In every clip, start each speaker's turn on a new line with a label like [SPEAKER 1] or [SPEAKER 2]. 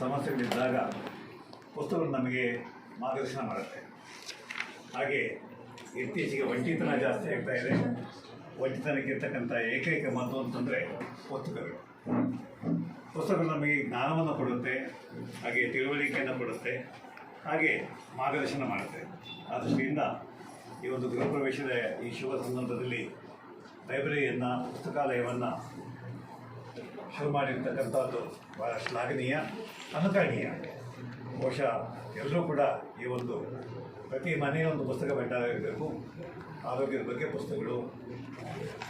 [SPEAKER 1] ಸಮಸ್ಯೆಗಳಿದ್ದಾಗ ಪುಸ್ತಕಗಳು ನಮಗೆ ಮಾರ್ಗದರ್ಶನ ಮಾಡುತ್ತೆ. ಹಾಗೆ ಇತ್ತೀಚೆಗೆ ಒಂಟಿತನ ಜಾಸ್ತಿ ಆಗ್ತಾ ಇದೆ. ಒಂಟಿತನಕ್ಕೆ ಇರ್ತಕ್ಕಂಥ ಏಕೈಕ ಮದ್ದು ಅಂತಂದರೆ ಪುಸ್ತಕಗಳು. ಪುಸ್ತಕಗಳು ನಮಗೆ ಜ್ಞಾನವನ್ನು ಕೊಡುತ್ತೆ, ಹಾಗೆ ತಿಳುವಳಿಕೆಯನ್ನು ಕೊಡುತ್ತೆ, ಹಾಗೆ ಮಾರ್ಗದರ್ಶನ ಮಾಡುತ್ತೆ. ಆ ದೃಷ್ಟಿಯಿಂದ ಈ ಒಂದು ಗೃಹ ಪ್ರವೇಶದ ಈ ಶುಭ ಸಂದರ್ಭದಲ್ಲಿ ಲೈಬ್ರರಿಯನ್ನು, ಪುಸ್ತಕಾಲಯವನ್ನು ಶುರು ಮಾಡಿರ್ತಕ್ಕಂಥದ್ದು ಭಾಳ ಶ್ಲಾಘನೀಯ ಅನುಕರಣೀಯ. ಬಹುಶಃ ಎಲ್ಲರೂ ಕೂಡ ಈ ಒಂದು ಪ್ರತಿ ಮನೆಯ ಒಂದು ಪುಸ್ತಕ ಭಂಡಾರ ಆರೋಗ್ಯದ ಬಗ್ಗೆ ಪುಸ್ತಕಗಳು,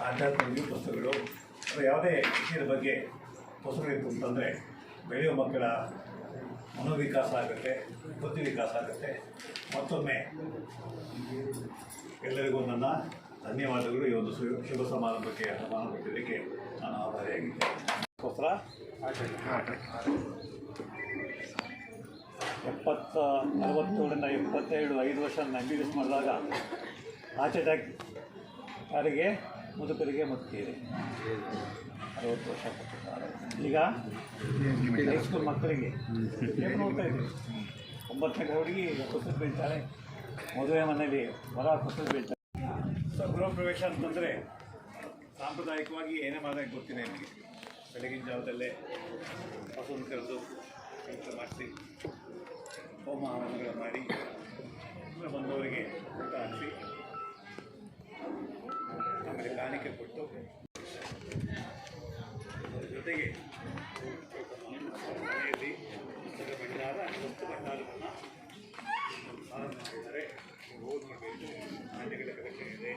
[SPEAKER 1] ಆಧ್ಯಾತ್ಮಿಕ ಪುಸ್ತಕಗಳು, ಅಥವಾ ಯಾವುದೇ ವಿಷಯದ ಬಗ್ಗೆ ಪುಸ್ತಕಗಳಿತ್ತು ಅಂತಂದರೆ ಬೆಳೆಯುವ ಮಕ್ಕಳ ಮನೋವಿಕಾಸ ಆಗುತ್ತೆ, ಬುದ್ಧಿ ವಿಕಾಸ ಆಗುತ್ತೆ. ಮತ್ತೊಮ್ಮೆ ಎಲ್ಲರಿಗೂ ನನ್ನ ಧನ್ಯವಾದಗಳು. ಈ ಒಂದು ಶುಭ ಸಮಾರಂಭಕ್ಕೆ ಆಹ್ವಾನ ಕೊಟ್ಟಿದ್ದಕ್ಕೆ ನಾನು ಅದಕ್ಕೋಸ್ಕರ ಎಪ್ಪತ್ತ ಅರವತ್ತೇಳರಿಂದ ಎಪ್ಪತ್ತೇಳು, ಐದು ವರ್ಷ ಎಂ ಬಿ ಎಸ್ ಮಾಡಿದಾಗ ಹಾರ್ಟ್ ಅಟ್ಯಾಕ್ ಯಾರಿಗೆ ಮುದುಕರಿಗೆ ಮುತ್ತೀರಿ ಅರವತ್ತು ವರ್ಷ. ಈಗ ಹೈಸ್ಕೂಲ್ ಮಕ್ಕಳಿಗೆ. ನೋಡ್ತಾ ಇದ್ದೀವಿ ಒಂಬತ್ತನೇ ಹುಡುಗಿ ಕುಸಿದು ಬೀಳ್ತಾಳೆ ಮದುವೆ ಮನೆಯಲ್ಲಿ ಹೊರ ಕುಸಿದು ಬೀಳ್ತಾಳೆ ಸೊ ಗೃಹ ಪ್ರವೇಶ ಅಂತಂದರೆ ಸಾಂಪ್ರದಾಯಿಕವಾಗಿ ಏನೇ ಮಾಡೋಕ್ಕೆ ಗೊತ್ತಿದೆ ನಿಮಗೆ. ಬೆಳಗಿನ ಜಾವದಲ್ಲೇ ಹಸುವನ್ನು ಕರೆದು ಕೆಲಸ ಮಾಡಿಸಿ ಹೋಮ ಹವನಗಳು ಮಾಡಿ ಬಂದವರಿಗೆ ಊಟ ಹಾಕಿ ಆಮೇಲೆ ಕಾಣಿಕೆ ಕೊಟ್ಟು ಅದರ ಜೊತೆಗೆ ಮನೆಯಲ್ಲಿ ಪುಸ್ತಕ ಭಂಡಾರ, ವಸ್ತು ಭಂಡಾರವನ್ನು ಮಾಡಿದ್ದಾರೆ. ಓದ್ ಮಾಡಬೇಕು ನಾಣ್ಯಗಳ ಕಲೆಕ್ಷನ್ ಇದೆ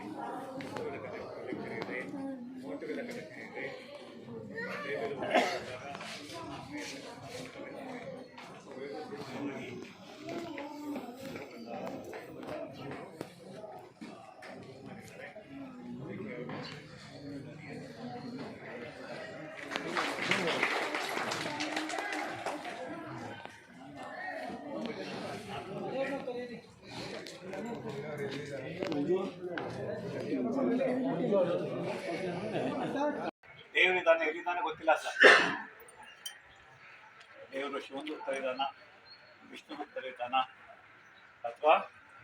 [SPEAKER 1] ದೇವರಿದ್ದಾನೆ ಎಲ್ಲಿದ್ದಾನೆ ಗೊತ್ತಿಲ್ಲ ಸರ್. ದೇವರು ಶಿವನ್ ರೂಪದಲ್ಲಿ ಇದ್ದಾನ, ವಿಷ್ಣು ರೂಪದಲ್ಲಿ ಇದ್ದಾನ, ಅಥವಾ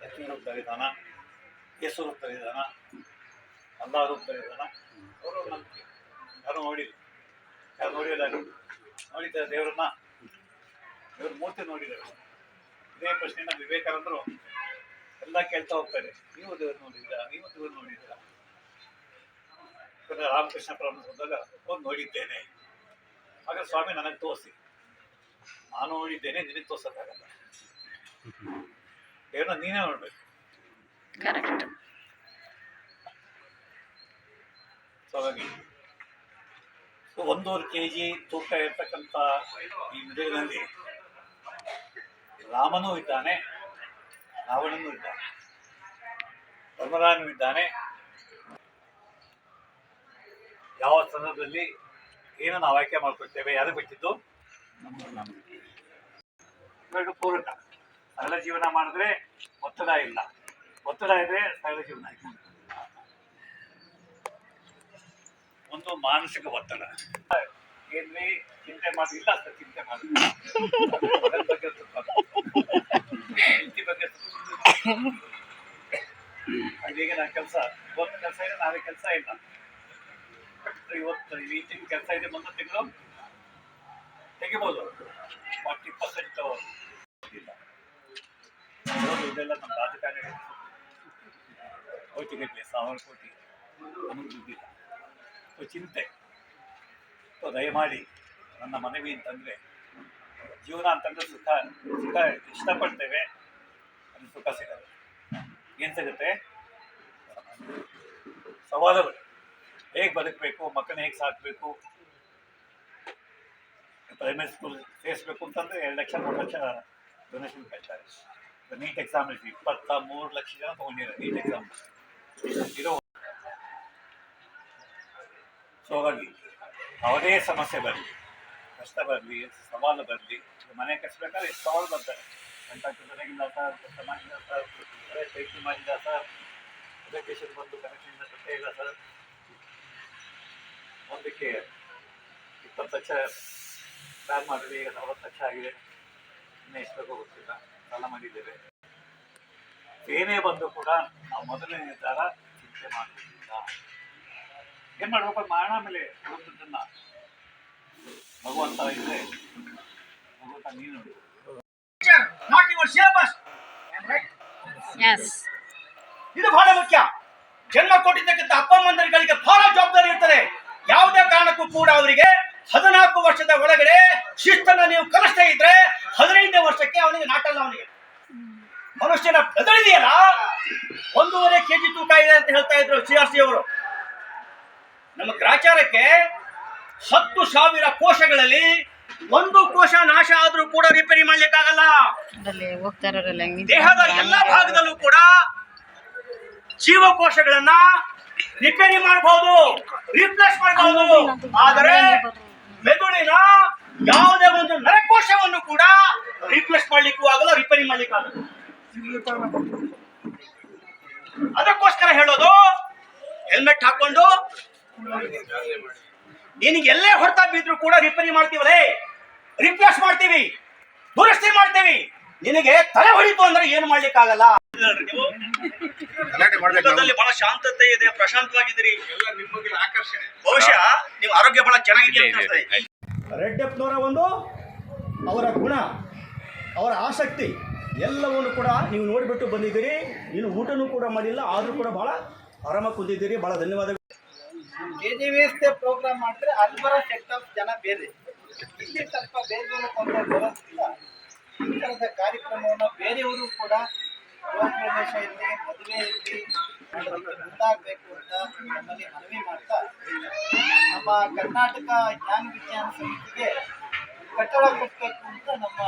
[SPEAKER 1] ಲಕ್ಷ್ಮೀ ರೂಪದಲ್ಲಿ ಇದ್ದಾನ, ಯೇಸು ರೂಪದಲ್ಲಿ ಇದ್ದಾನ, ಅಲ್ಲಾ ರೂಪದಲ್ಲಿ ಇದ್ದಾನ. ಅವರು ನಂಬಿಕೆ ಯಾರು ನೋಡಿಲ್ಲ. ಯಾರು ನೋಡಿಲ್ಲ ನೋಡಿದ್ದಾರೆ ದೇವರನ್ನ? ದೇವ್ರ ಮೂರ್ತಿ ನೋಡಿದ್ದಾರೆ ಇದೇ ಪ್ರಶ್ನೆನ ವಿವೇಕಾನಂದರು ಎಲ್ಲ ಕೇಳ್ತಾ ಹೋಗ್ತಾರೆ. ನೀವು ದೇವ್ರು ನೋಡಿದ್ರ ನೀವು ದೇವ್ರು ಯಾಕಂದ್ರೆ ರಾಮಕೃಷ್ಣ ಪರಮ ಹೋದಾಗ ಒಂದು ನೋಡಿದ್ದೇನೆ. ಆಗ ಸ್ವಾಮಿ ನನಗೆ ತೋರಿಸಿ. ನಾನು ನೋಡಿದ್ದೇನೆ ನಿನಗೆ ತೋರ್ಸಕ್ಕಾಗಲ್ಲ. ದೇವ್ರನ್ನ ನೀನೇ ನೋಡ್ಬೇಕು. ಹಾಗಾಗಿ ಒಂದೂವರೆ ಕೆ ಜಿ ತೂಕ ಇರ್ತಕ್ಕಂಥ ಈ ಮೃಗದಲ್ಲಿ ರಾಮನೂ ಇದ್ದಾನೆ. ರಾವಣನೂ ಇದ್ದಾನೆ ಧರ್ಮರಾಯನೂ ಇದ್ದಾನೆ. ಯಾವ ಸಂದರ್ಭದಲ್ಲಿ ಏನು ನಾವು ಆಯ್ಕೆ ಮಾಡ್ಕೊಳ್ತೇವೆ ಯಾರು ಬಿಟ್ಟಿದ್ದು ಎರಡು ಪೂರಕ. ಸರಳ ಜೀವನ ಮಾಡಿದ್ರೆ ಒತ್ತಡ ಇಲ್ಲ. ಒತ್ತಡ ಇದ್ರೆ ಸರಳ ಜೀವನ ಒಂದು ಮಾನಸಿಕ ಒತ್ತಡ. ಏನ್ರಿ ಚಿಂತೆ ಮಾಡಿಲ್ಲ ಚಿಂತೆ ಮಾಡಿ ಸ್ವಲ್ಪ ಅಲ್ಲಿಗೆ ಕೆಲಸ, ಇವತ್ತು ಕೆಲಸ ಇದೆ, ನಾಳೆ ಕೆಲಸ ಇಲ್ಲ. ಇವತ್ತು ಈ ತಿಂಗಳು ಕೆಲಸ ಇದೆ ಮುಂದೆ ತಿಂಗಳು. ತೆಗಿಬೋದು. ಫಾರ್ಟಿ ಪರ್ಸೆಂಟ್ ಇಲ್ಲ. ಇದೆಲ್ಲ ನಮ್ಮ ರಾಜಕಾರಣ ಕೋಟಿ ಗಟ್ಟಲೆ ಸಾವಿರ ಕೋಟಿ. ದುಡ್ಡಿಲ್ಲ ಚಿಂತೆ. ದಯಮಾಡಿ ನನ್ನ ಮನವಿ ಅಂತಂದರೆ ಜೀವನ ಅಂತಂದರೆ ಸುಖ ಸುಖ ಇಷ್ಟಪಡ್ತೇವೆ ಅದು ಸುಖ ಸಿಗಲ್ಲ. ಏನು ಸಿಗುತ್ತೆ? ಸವಾಲುಗಳು. ಹೇಗೆ ಬದುಕಬೇಕು? ಮಕ್ಕಳನ್ನ ಹೇಗೆ ಸಾಕಬೇಕು? ಪ್ರೈಮರಿ ಸ್ಕೂಲ್ ಸೇರಿಸ್ಬೇಕು ಅಂತಂದರೆ ಎರಡು ಲಕ್ಷ, ಮೂರು ಲಕ್ಷ ಡೊನೇಷನ್ ಕೇಳ್ತಾರೆ. ನೀಟ್ ಎಕ್ಸಾಮ್ ಇಪ್ಪತ್ತ ಮೂರು ಲಕ್ಷ ಜನ ತೊಗೊಂಡಿದ್ದಾರೆ ನೀಟ್ ಎಕ್ಸಾಮ್ ಇರೋ ಸೊ ಹಾಗಾಗಿ ಯಾವುದೇ ಸಮಸ್ಯೆ ಬರಲಿ ಕಷ್ಟ ಬರಲಿ ಸವಾಲು ಬರಲಿ ಮನೆ ಕಟ್ಸ್ಬೇಕಾದ್ರೆ ಎಷ್ಟು ಸವಾಲು ಬರ್ತಾರೆ? ಕಂಟಾಕ್ಟ್ ಮನೆಗಿಂದ ಸರ್ ಕಷ್ಟ ಮಾಡಿದ ಸರ್ ಸೇಫ್ಟಿ ಮಾಡಿದ ಸರ್ ಎಜುಕೇಶನ್ ಬಂದು ಕನೆಕ್ಷನ್ ಸತ್ಯ ಇಲ್ಲ ಸರ್. ಒಂದಕ್ಕೆ ಇಪ್ಪತ್ತು ಲಕ್ಷ ಪ್ಲಾನ್ ಮಾಡಿದ್ವಿ ಈಗ ನಲವತ್ತು ಲಕ್ಷ ಆಗಿದೆ. ಇನ್ನೂ ಎಷ್ಟಬೇಕೋ ಗೊತ್ತಿಲ್ಲ. ಸಾಲ ಮಾಡಿದ್ದೇವೆ. ಏನೇ ಬಂದು ಕೂಡ ನಾವು ಮೊದಲನೇ ನಿರ್ಧಾರ ಚಿಂತೆ ಮಾಡುವುದಿಲ್ಲ ಏನ್ ಮಾಡ್ಬೇಕು? ಮಾಡೋಣ ಆಮೇಲೆ ಉಳಿದದ್ದನ್ನ ಭಗವಂತ ಇದ್ರೆ ಭಗವಂತ ನೀನು ನೋಡಿ.
[SPEAKER 2] Not your syllabus
[SPEAKER 3] Yes.
[SPEAKER 2] ಇದು ಬಹಳ ಮುಖ್ಯ. ಜನ್ಮ ಕೊಟ್ಟಿದ್ದಕ್ಕಿಂತ ಅಪ್ಪ ಅಮ್ಮಂದರಿಗೆ ಬಹಳ ಜವಾಬ್ದಾರಿ ಇರ್ತದೆ. ಯಾವುದೇ ಕಾರಣಕ್ಕೂ ಕೂಡ ಅವರಿಗೆ ಹದಿನಾಲ್ಕು ವರ್ಷದ ಒಳಗಡೆ ಶಿಸ್ತನ್ನ ನೀವು ಕಲಿಸ್ತಾ ಇದ್ರೆ ಹದಿನೈದನೇ ವರ್ಷಕ್ಕೆ ಅವನಿಗೆ ನಾಟಲ್ಲ ಅವನಿಗೆ. ಮನುಷ್ಯನ ಬೆದರಿದೆಯಲ್ಲ ಒಂದೂವರೆ ಕೆಜಿ ತೂಕ ಇದೆ ಅಂತ ಹೇಳ್ತಾ ಇದ್ರು ಸಿ ಆರ್ ಸಿ ಅವರು. ನಮ್ಮ ಗ್ರಾಚಾರಕ್ಕೆ ಹತ್ತು ಸಾವಿರ ಕೋಶಗಳಲ್ಲಿ ಒಂದು ಕೋಶ ನಾಶ ಆದ್ರೂ ಕೂಡ ರಿಪೇರಿ ಮಾಡ್ಲಿಕ್ಕಾಗಲ್ಲ. ದೇಹದ ಎಲ್ಲ ಭಾಗದಲ್ಲೂ ಕೂಡ ಜೀವಕೋಶಗಳನ್ನ ರಿಪೇರಿ ಮಾಡಬಹುದು ರಿಪ್ಲೇಸ್ ಮಾಡಬಹುದು ಆದರೆ ಮೆದುಳಿನ ಯಾವುದೇ ಒಂದು ನರಕೋಶವನ್ನು ಕೂಡ ರಿಪ್ಲೇಸ್ ಮಾಡ್ಲಿಕ್ಕೂ ಆಗಲ್ಲ ರಿಪೇರಿ ಮಾಡ್ಲಿಕ್ಕಾಗಲ್ಲ ಅದಕ್ಕೋಸ್ಕರ ಹೇಳೋದು ಹೆಲ್ಮೆಟ್ ಹಾಕೊಂಡು ನಿನಗೆ ಎಲ್ಲೇ ಹೊರತಾ ಬಿದ್ರು ಕೂಡ ರಿಪೇರಿ ಮಾಡ್ತೀವಲೇ? ರಿಪ್ಲೇಸ್ ಮಾಡ್ತೀವಿ ದುರಸ್ತಿ ಮಾಡ್ತೀವಿ. ನಿನಗೆ ತಲೆ ಹೊಡಿತು ಅಂದ್ರೆ ಏನು ಮಾಡ್ಲಿಕ್ಕೆ ಆಗಲ್ಲ ಮುಖದಲ್ಲಿ ಬಹಳ ಶಾಂತತೆ ಇದೆ ಪ್ರಶಾಂತವಾಗಿದ್ದೀರಿ. ಬಹುಶಃ ನೀವು ಆರೋಗ್ಯ ಬಹಳ ಚೆನ್ನಾಗಿದೆ. ರೆಡ್ಡಪ್ಪನವರ ಒಂದು ಅವರ ಗುಣ ಅವರ ಆಸಕ್ತಿ ಎಲ್ಲವನ್ನು ಕೂಡ ನೀವು ನೋಡಿಬಿಟ್ಟು ಬಂದಿದ್ದೀರಿ. ಇನ್ನು ಊಟನೂ ಕೂಡ ಮಾಡಿಲ್ಲ ಆದರೂ ಕೂಡ ಬಹಳ ಆರಾಮಾಗಿ ಕುಂದಿದ್ದೀರಿ. ಬಹಳ ಧನ್ಯವಾದಗಳು.
[SPEAKER 4] K G V S programme ಮಾಡಿದ್ರೆ ಅಲ್ಲಿ ಬರೋ ಜನ ಬೇರೆ. ಇಲ್ಲಿ ಸ್ವಲ್ಪ ಬೇರೆ ಬೇರೆ ತೊಂದರೆ ಬರೋದ್ರಿಂದ ಈ ಥರದ ಕಾರ್ಯಕ್ರಮವನ್ನು ಬೇರೆಯವರು ಕೂಡ ಗೃಹ ಪ್ರವೇಶ ಇರಲಿ ಮದುವೆ ಇರಲಿ ಮುಂದಾಗಬೇಕು ಅಂತ ನಮ್ಮಲ್ಲಿ ಮನವಿ ಮಾಡ್ತಾ ನಮ್ಮ ಕರ್ನಾಟಕ ಜ್ಞಾನ ವಿಜ್ಞಾನ ಸಮಿತಿಗೆ ಕಟ್ಟಡ ಕಟ್ಟಬೇಕು ಅಂತ ನಮ್ಮ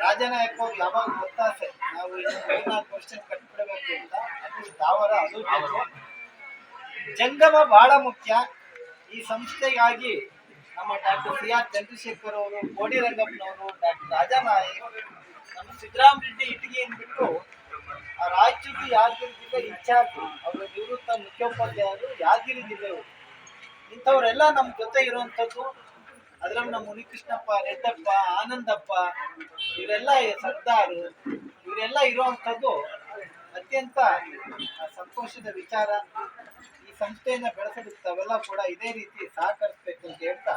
[SPEAKER 4] ರಾಜನಾಯಕ ಅವ್ರು ಯಾವಾಗ ಒತ್ತಾಸೆ, ನಾವು ಐನಾಲ್ಕು ವರ್ಷ ಕಟ್ಬಿಡಬೇಕು ಅಂತ, ಅದು ಸ್ಥಾವರ, ಅದು ಬೇಕು ಜಂಗಮ ಬಹಳ ಮುಖ್ಯ. ಈ ಸಂಸ್ಥೆಗಾಗಿ ನಮ್ಮ ಡಾಕ್ಟರ್ ಸಿ ಆರ್ ಚಂದ್ರಶೇಖರ್ ಅವರು ಕೋಡಿ ರಂಗಪ್ಪನವರು ಡಾಕ್ಟರ್ ರಾಜಾನಾಯಕ್, ನಮ್ಮ ಸಿದ್ದರಾಮ ರೆಡ್ಡಿ ಇಟ್ಟಿಗೆಯನ್ನು ಬಿಟ್ಟು ಆ ರಾಯಚೂರು ಯಾದಗಿರಿ ಜಿಲ್ಲೆ ಇನ್ಚಾರ್ಜ್, ಅವರ ನಿವೃತ್ತ ಮುಖ್ಯೋಪಾಧ್ಯಾಯರು ಯಾದಗಿರಿ ಜಿಲ್ಲೆಯವರು ಇಂಥವರೆಲ್ಲ ನಮ್ಮ ಜೊತೆ ಇರುವಂಥದ್ದು ಅದರಲ್ಲಿ ನಮ್ಮ ಮುನಿಕೃಷ್ಣಪ್ಪ, ರೆಡ್ಡಪ್ಪ, ಆನಂದಪ್ಪ, ಇವರೆಲ್ಲ ಸರ್ದಾರ್, ಇವರೆಲ್ಲ ಇರುವಂಥದ್ದು ಅತ್ಯಂತ ಸಂತೋಷದ ವಿಚಾರ. ಸಂಸ್ಥೆಯನ್ನ ಬೆಳೆಸೋದಕ್ಕೆ ತಾವೆಲ್ಲ ಕೂಡ ಇದೇ ರೀತಿ ಸಹಕರಿಸಬೇಕು ಅಂತ ಹೇಳ್ತಾ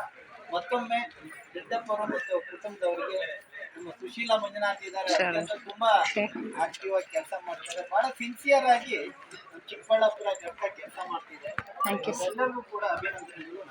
[SPEAKER 4] ಮತ್ತೊಮ್ಮೆ ರೆಡ್ಡಪ್ಪರು ಮತ್ತು ಕುಟುಂಬದವರಿಗೆ ನಮ್ಮ ಸುಶೀಲ ಮಂಜುನಾಥ್ ಇದ್ದಾರೆ. ತುಂಬಾ ಆಕ್ಟಿವ್ ಆಗಿ ಕೆಲಸ ಮಾಡ್ತಾರೆ ಬಹಳ ಸಿನ್ಸಿಯರ್ ಆಗಿ ಚಿಕ್ಕಬಳ್ಳಾಪುರ ಜೊತೆ ಕೆಲಸ ಮಾಡ್ತಿದೆ. ಎಲ್ಲರಿಗೂ ಕೂಡ ಅಭಿನಂದನೆಗಳು.